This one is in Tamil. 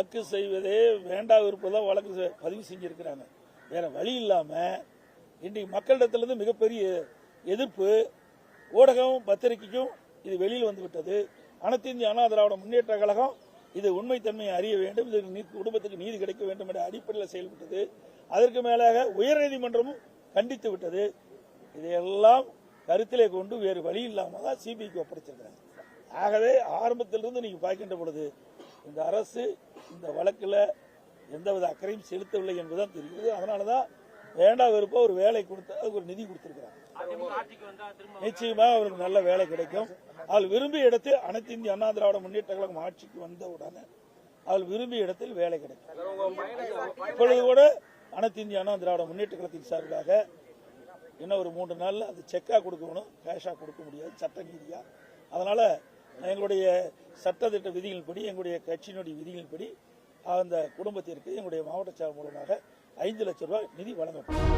வழக்கு செய்வதே வேண்டா விருப்பம் வழக்கு செ- பதிவு செஞ்சிருக்கிறாங்க. வேற வழி இல்லாம இன்றைக்கு மக்களிடத்திலிருந்து மிகப்பெரிய எதிர்ப்பு ஊடகம் பத்திரிகைக்கும் இது வெளியில் வந்துவிட்டது அனைத்து இந்திய அண்ணா திராவிட முன்னேற்ற கழகம் இது உண்மைத்தன்மையை அறிய வேண்டும். இது குடும்பத்துக்கு நீதி கிடைக்க வேண்டும் என்ற அடிப்படையில் செயல்பட்டது. அதற்கு மேலாக உயர்நீதிமன்றமும் கண்டித்து விட்டது. இதையெல்லாம் கருத்திலே கொண்டு வேறு வழி இல்லாமல் தான் சிபிஐக்கு ஒப்படைச்சிருக்கிறாங்க. ஆகவே ஆரம்பத்திலிருந்து நீங்க பார்க்கின்ற பொழுது இந்த அரசு இந்த வழக்கில் எந்தவித அக்கறையும் செலுத்தவில்லை என்பதுதான் தெரிகிறது. அதனால தான் வேண்டா விருப்ப ஒரு வேலை கொடுத்து அதுக்கு ஒரு நிதி கொடுத்திருக்கிறாங்க. நிச்சயமாக அவருக்கு நல்ல வேலை கிடைக்கும். அவள் விரும்பிய இடத்தில் அனைத்து இந்திய அண்ணா திராவிட முன்னேற்ற கழகம் ஆட்சிக்கு வந்த உடனே அவள் விரும்பிய இடத்தில் வேலை கிடைக்கும். இப்பொழுது கூட அனைத்து இந்திய அண்ணா திராவிட முன்னேற்ற கழகத்தின் சார்பாக இன்னும் ஒரு மூன்று நாளில் அது செக்காக கொடுக்கணும் கேஷாக கொடுக்க முடியாது சட்ட ரீதியாக அதனால எங்களுடைய சட்டத்திட்ட விதிகளின்படி எங்களுடைய கட்சியினுடைய விதிகளின்படி அந்த குடும்பத்திற்கு எங்களுடைய மாவட்ட செயலர் மூலமாக ஐந்து லட்சம் ரூபாய் நிதி வழங்கப்படும்.